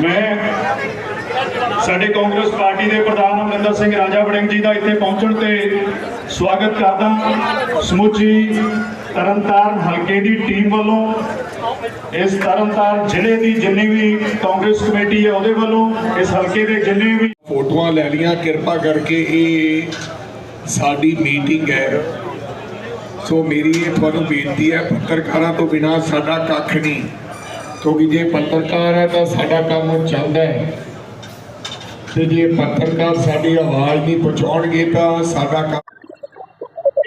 ਮੈਂ ਸਾਡੇ ਕਾਂਗਰਸ ਪਾਰਟੀ ਦੇ ਪ੍ਰਧਾਨ ਅਮਰਿੰਦਰ ਸਿੰਘ ਰਾਜਾ ਵੜਿੰਗ ਜੀ ਦਾ ਇੱਥੇ ਪਹੁੰਚਣ ਤੇ ਸਵਾਗਤ ਕਰਦਾ ਸਮੁੱਚੀ ਤਰਨਤਾਰਨ ਹਲਕੇ ਦੀ ਟੀਮ ਵੱਲੋਂ, ਇਸ ਤਰਨਤਾਰਨ ਜ਼ਿਲ੍ਹੇ ਦੀ ਜਿੰਨੀ ਵੀ ਕਾਂਗਰਸ ਕਮੇਟੀ ਹੈ ਉਹਦੇ ਵੱਲੋਂ, ਇਸ ਹਲਕੇ ਦੇ ਜਿੰਨੇ ਵੀ ਫੋਟੋਆਂ ਲੈ ਲੀਆਂ ਕਿਰਪਾ ਕਰਕੇ ਇਹ ਸਾਡੀ ਮੀਟਿੰਗ ਹੈ। ਸੋ ਮੇਰੀ ਇਹ ਤੁਹਾਨੂੰ ਬੇਨਤੀ ਹੈ ਪੱਤਰਕਾਰਾਂ ਤੋਂ ਬਿਨਾ ਸਾਡਾ ਕੱਖ ਨਹੀਂ। ਕਿਉਂਕਿ ਜੇ ਪੱਤਰਕਾਰ ਹੈ ਤਾਂ ਸਾਡਾ ਕੰਮ ਚੱਲਦਾ ਹੈ। ਤੇ ਜੇ ਪੱਤਰਕਾਰ ਸਾਡੀ ਆਵਾਜ਼ ਨਹੀਂ ਪਹੁੰਚਾਉਣਗੇ ਤਾਂ ਸਾਡਾ ਕੰਮ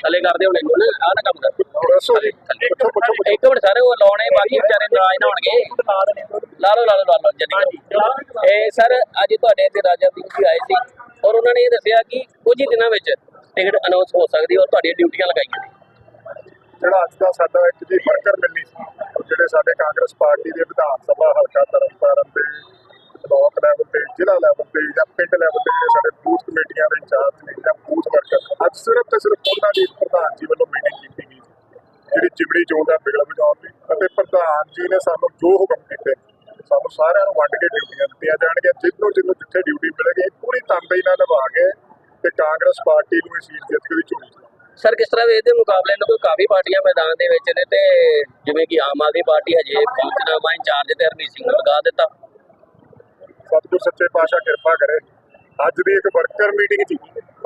ਥੱਲੇ ਕਰਦੇ ਹੋਣੇ ਨੂੰ ਨਾ ਆਹ ਨਾ ਕੰਮ ਕਰ। ਦੱਸੋ ਇੱਕ ਮਿੰਟ ਸਾਰੇ ਉਹ ਲਾਉਣੇ ਬਾਕੀ ਵਿਚਾਰੇ ਨਾਰਾਜ਼ ਨਾ ਹੋਣਗੇ ਲਾ ਲਓ ਲਾ ਲਓ ਲਾ ਲਓ ਜੱਦੀ ਇਹ ਸਰ ਅੱਜ ਤੁਹਾਡੇ ਇੱਥੇ ਰਾਜਾ ਸਿੰਘ ਜੀ ਆਏ ਸੀ ਔਰ ਉਹਨਾਂ ਨੇ ਇਹ ਦੱਸਿਆ ਕਿ ਕੁਝ ਹੀ ਦਿਨਾਂ ਵਿੱਚ ਟਿਕਟ ਅਨਾਉਂਸ ਹੋ ਸਕਦੀ ਔਰ ਤੁਹਾਡੀਆਂ ਡਿਊਟੀਆਂ ਲਗਾਈਆਂ ਨੇ। ਜਿਹੜਾ ਅੱਜ ਦਾ ਸਾਡਾ ਇੱਕ ਜੀ ਵਰਕਰ ਮਿਲਣੀ ਸੀ ਜਿਹੜੇ ਸਾਡੇ ਕਾਂਗਰਸ ਪਾਰਟੀ ਦੇ ਵਿਧਾਨ ਸਭਾ ਹਲਕਾ ਤਰਨਤਾਰਨ ਦੇ, ਬਲਾਕ ਲੈਵਲ ਤੇ, ਜ਼ਿਲ੍ਹਾ ਲੈਵਲ ਤੇ ਜਾਂ ਪਿੰਡ ਲੈਵਲ ਤੇ ਜਿਹੜੇ ਸਾਡੇ ਬੂਥ ਕਮੇਟੀਆਂ ਦੇ ਇੰਚਾਰਜ ਨੇ ਜਾਂ ਬੂਥ ਵਰਕਰ ਅੱਜ ਸਿਰਫ ਤੇ ਸਿਰਫ ਉਹਨਾਂ ਦੀ ਪ੍ਰਧਾਨ ਜੀ ਵੱਲੋਂ ਮੀਟਿੰਗ ਕੀਤੀ ਗਈ ਜਿਹੜੀ ਚਿਮੜੀ ਚੋਣ ਦਾ ਬਿਗਲ ਵਜਾਉਣ ਦੀ। ਅਤੇ ਪ੍ਰਧਾਨ ਜੀ ਨੇ ਸਾਨੂੰ ਜੋ ਹੁਕਮ ਕੀਤੇ, ਸਾਨੂੰ ਸਾਰਿਆਂ ਨੂੰ ਵੰਡ ਕੇ ਡਿਊਟੀਆਂ ਦਿੱਤੀਆਂ ਜਾਣਗੀਆਂ ਜਿੱਦੋਂ ਜਿੱਦੋਂ ਜਿੱਥੇ ਡਿਊਟੀ ਮਿਲੇਗੀ, ਪੂਰੀ ਤਨਦੇਹੀ ਨਾਲ ਨਿਭਾ ਕੇ ਤੇ ਕਾਂਗਰਸ ਪਾਰਟੀ ਨੂੰ ਇਹ ਸੀਟ ਜਿੱਤ ਕੇ ਵੀ ਚੁਣੀ ਸਰ, ਕਿਸ ਤਰ੍ਹਾਂ ਵੇਖਦੇ ਮੁਕਾਬਲੇ ਨੂੰ ਕੋਈ ਕਾਫੀ ਪਾਰਟੀਆਂ ਮੈਦਾਨ ਦੇ ਵਿੱਚ ਨੇ ਤੇ ਜਿਵੇਂ ਕਿ ਆਮ ਆਦਮੀ ਪਾਰਟੀ ਹਜੇ ਪਹੁੰਚਣਾ ਇੰਚਾਰਜ ਤੇ ਹਰਮੀਤ ਸਿੰਘ ਨੂੰ ਲਗਾ ਦਿੱਤਾ। ਸਤਿਗੁਰ ਸੱਚੇ ਪਾਤਸ਼ਾਹ ਕਿਰਪਾ ਕਰੇ। ਅੱਜ ਦੀ ਇੱਕ ਵਰਕਰ ਮੀਟਿੰਗ ਸੀ।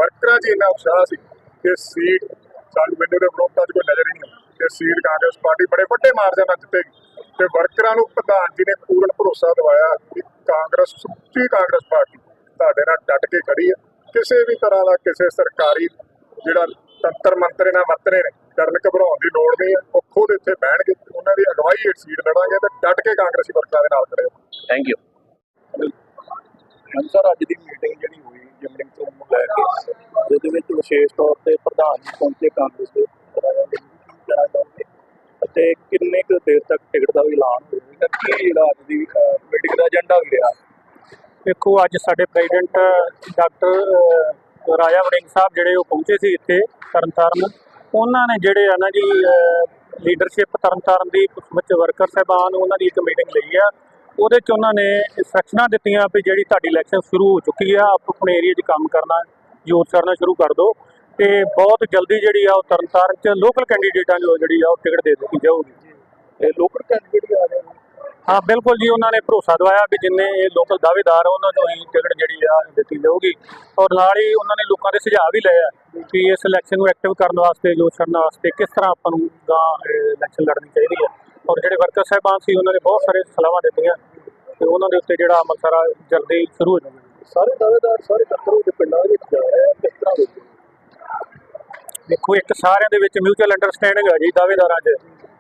ਵਰਕਰਾਂ 'ਚ ਇੰਨਾ ਉਤਸ਼ਾਹ ਸੀ ਕਿ ਸੀਟ ਸਾਨੂੰ ਮੈਨੂੰ ਦੇ ਵਿਰੋਧਤਾ 'ਚ ਕੋਈ ਨਜ਼ਰ ਹੀ ਨਹੀਂ ਆਉਂਦੀ। ਸੀਟ ਕਾਂਗਰਸ ਪਾਰਟੀ ਬੜੇ ਵੱਡੇ ਮਾਰਜਨ ਨਾਲ ਜਿੱਤੇਗੀ ਤੇ ਵਰਕਰਾਂ ਨੂੰ ਪ੍ਰਧਾਨ ਜੀ ਨੇ ਪੂਰਨ ਭਰੋਸਾ ਦਿਵਾਇਆ ਕਿ ਕਾਂਗਰਸ, ਸੁੱਚੀ ਕਾਂਗਰਸ ਪਾਰਟੀ ਤੁਹਾਡੇ ਨਾਲ ਡਟ ਕੇ ਖੜੀ ਹੈ। ਕਿਸੇ ਵੀ ਤਰ੍ਹਾਂ ਦਾ ਕਿਸੇ ਸਰਕਾਰੀ ਜਿਹੜਾ ਤੰਤਰ ਮੰਤਰ ਇਹਨਾਂ ਵਰਤਨੇ ਨੇ ਕਰਨ ਘਬਰਾਉਣ ਦੀ ਲੋੜ ਨਹੀਂ ਹੈ। ਉਹ ਖੁਦ ਇੱਥੇ ਬਹਿਣਗੇ ਉਹਨਾਂ ਦੀ ਅਗਵਾਈ ਹੇਠ ਸੀਟ ਲੜਾਂਗੇ ਤੇ ਡਟ ਕੇ ਕਾਂਗਰਸੀ ਵਰਕਰਾਂ ਦੇ ਨਾਲ ਖੜੇ ਹੋ ਥੈਂਕ ਯੂ ਸਰ ਅੱਜ ਦੀ ਮੀਟਿੰਗ ਜਿਹੜੀ ਹੋਈ ਜਿਮਨਿੰਗ ਤੋਂ ਲੈ ਕੇ ਜਿਹਦੇ ਵਿੱਚ ਵਿਸ਼ੇਸ਼ ਤੌਰ ਤੇ ਪ੍ਰਧਾਨ ਜੀ ਪਹੁੰਚੇ ਕਾਂਗਰਸ ਦੇ ਅਤੇ ਕਿੰਨੇ ਕੁ ਦੇਰ ਤੱਕ ਟਿਕਟ ਦਾ ਵੀ ਐਲਾਨ ਹੋਵੇਗਾ ਕੀ ਜਿਹੜਾ ਅੱਜ ਦੀ ਮੀਟਿੰਗ ਦਾ ਏਜੰਡਾ ਵੀ ਰਿਹਾ? ਦੇਖੋ ਅੱਜ ਸਾਡੇ ਪ੍ਰੈਜ਼ੀਡੈਂਟ ਡਾਕਟਰ ਰਾਜਾ ਵੜਿੰਗ ਸਾਹਿਬ ਜਿਹੜੇ ਉਹ ਪਹੁੰਚੇ ਸੀ ਇੱਥੇ। ਤਰਨਤਾਰਨ ਉਹਨਾਂ ਨੇ ਜਿਹੜੇ ਆ ਨਾ ਜੀ ਲੀਡਰਸ਼ਿਪ ਤਰਨਤਾਰਨ ਦੀ ਵਿੱਚ ਵਰਕਰ ਸਾਹਿਬਾਨ ਉਹਨਾਂ ਦੀ ਇੱਕ ਮੀਟਿੰਗ ਲਈ ਆ। ਉਹਦੇ 'ਚ ਉਹਨਾਂ ਨੇ ਇੰਸਟਰਕਸ਼ਨਾਂ ਦਿੱਤੀਆਂ ਵੀ ਜਿਹੜੀ ਤੁਹਾਡੀ ਇਲੈਕਸ਼ਨ ਸ਼ੁਰੂ ਹੋ ਚੁੱਕੀ ਆ, ਆਪ ਆਪਣੇ ਏਰੀਆ 'ਚ ਕੰਮ ਕਰਨਾ ਯੂਜ਼ ਕਰਨਾ ਸ਼ੁਰੂ ਕਰ ਦਿਓ ਤੇ ਬਹੁਤ ਜਲਦੀ ਜਿਹੜੀ ਆ ਉਹ ਤਰਨਤਾਰਨ 'ਚ ਲੋਕਲ ਕੈਂਡੀਡੇਟਾਂ ਨੂੰ ਜਿਹੜੀ ਆ ਉਹ ਟਿਕਟ ਦੇ ਦਿੱਤੀ ਜਾਊਗੀ। ਇਹ ਲੋਕਲ ਕੈਂਡੀਡੇਟ ਆ ਰਹੇ ਨੇ। ਹਾਂ ਬਿਲਕੁਲ ਜੀ ਉਹਨਾਂ ਨੇ ਭਰੋਸਾ ਦਵਾਇਆ ਕਿ ਜਿੰਨੇ ਇਹ ਲੋਕਲ ਦਾਅਵੇਦਾਰ ਉਹਨਾਂ ਨੂੰ ਹੀ ਟਿਕਟ ਜਿਹੜੀ ਆ ਦਿੱਤੀ ਜਾਊਗੀ। ਔਰ ਨਾਲ ਹੀ ਉਹਨਾਂ ਨੇ ਲੋਕਾਂ ਦੇ ਸੁਝਾਅ ਵੀ ਲਏ ਆ ਕਿ ਇਸ ਇਲੈਕਸ਼ਨ ਨੂੰ ਐਕਟਿਵ ਕਰਨ ਵਾਸਤੇ ਜੋ ਕਰਨ ਵਾਸਤੇ ਕਿਸ ਤਰ੍ਹਾਂ ਆਪਾਂ ਨੂੰ ਗਾਂ ਇਲੈਕਸ਼ਨ ਲੜਨੀ ਚਾਹੀਦੀ ਹੈ ਔਰ ਜਿਹੜੇ ਵਰਕਰ ਸਾਹਿਬਾਨ ਸੀ ਉਹਨਾਂ ਨੇ ਬਹੁਤ ਸਾਰੇ ਸਲਾਹਾਂ ਦਿੱਤੀਆਂ ਤੇ ਉਹਨਾਂ ਦੇ ਉੱਤੇ ਜਿਹੜਾ ਅਮਲ ਸਾਰਾ ਜਲਦੀ ਸ਼ੁਰੂ ਹੋ ਜਾਊਗਾ। ਸਾਰੇ ਦਾਅਵੇਦਾਰ ਸਾਰੇ ਦਫ਼ਤਰਾਂ ਦੇ ਪਿੰਡਾਂ ਦੇ ਵਿੱਚ ਜਾ ਰਹੇ ਆ ਕਿਸ ਤਰ੍ਹਾਂ ਦੇ ਦੇਖੋ ਇੱਕ ਸਾਰਿਆਂ ਦੇ ਵਿੱਚ ਮਿਊਚੁਅਲ ਅੰਡਰਸਟੈਂਡਿੰਗ ਹੈ ਜੀ ਦਾਅਵੇਦਾਰਾਂ 'ਚ।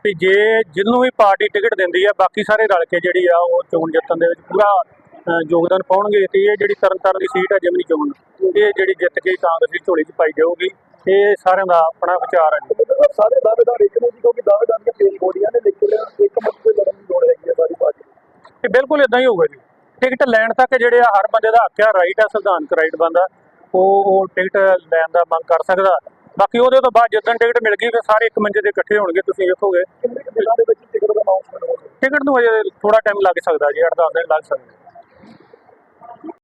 ਕਿ ਜੇ ਜਿਹਨੂੰ ਵੀ ਪਾਰਟੀ ਟਿਕਟ ਦਿੰਦੀ ਆ ਬਾਕੀ ਸਾਰੇ ਰਲ ਕੇ ਜਿਹੜੀ ਆ ਉਹ ਚੋਣ ਜਿੱਤਣ ਦੇ ਵਿੱਚ ਪੂਰਾ ਯੋਗਦਾਨ ਪਾਉਣਗੇ ਤੇ ਇਹ ਜਿਹੜੀ ਤਰਨਤਾਰਨ ਦੀ ਸੀਟ ਹੈ ਜਿਮਨੀ ਚੋਣ ਇਹ ਜਿਹੜੀ ਜਿੱਤ ਕੇ ਕਾਂਗਰਸ ਦੀ ਝੋਲੀ 'ਚ ਪਾਈ ਜਾਊਗੀ ਇਹ ਸਾਰਿਆਂ ਦਾ ਆਪਣਾ ਵਿਚਾਰ ਹੈ ਸਾਰੇ ਦਾਅਵੇਦਾਰ ਇੱਕ ਨੇ ਜੀ ਕਿਉਂਕਿ ਦਾਅਵੇਦਾਰ ਦੀਆਂ ਪੇਸ਼ ਗੋਲੀਆਂ ਨੇ ਲੇਕਿਨ ਇੱਕ ਮੰਚ ਤੇ ਲੜਨ ਦੀ ਲੋੜ ਹੈਗੀ ਹੈ ਸਾਰੀ ਪਾਰਟੀ ਤੇ ਬਿਲਕੁਲ ਇਦਾਂ ਹੀ ਹੋਊਗਾ ਜੀ। ਟਿਕਟ ਲੈਣ ਤੱਕ ਜਿਹੜੇ ਆ ਹਰ ਬੰਦੇ ਦਾ ਹੱਕ ਆ ਰਾਈਟ ਆ ਸੰਵਿਧਾਨਕ ਰਾਈਟ ਬੰਦਾ ਉਹ ਉਹ ਟਿਕਟ ਲੈਣ ਦਾ ਮੰਗ ਕਰ ਸਕਦਾ। ਬਾਕੀ ਉਹਦੇ ਤੋਂ ਬਾਅਦ ਜਦੋਂ ਟਿਕਟ ਮਿਲ ਗਈ ਫਿਰ ਸਾਰੇ ਇੱਕ ਮੰਜੇ ਤੇ ਇਕੱਠੇ ਹੋਣਗੇ ਤੁਸੀਂ ਵੇਖੋਗੇ। ਦੇ ਦਾ ਟਿਕਟ ਨੂੰ ਅਜੇ ਥੋੜਾ ਟਾਈਮ ਲੱਗ ਸਕਦਾ ਜੀ 8-10 ਦਿਨ ਲੱਗ ਸਕਦੇ।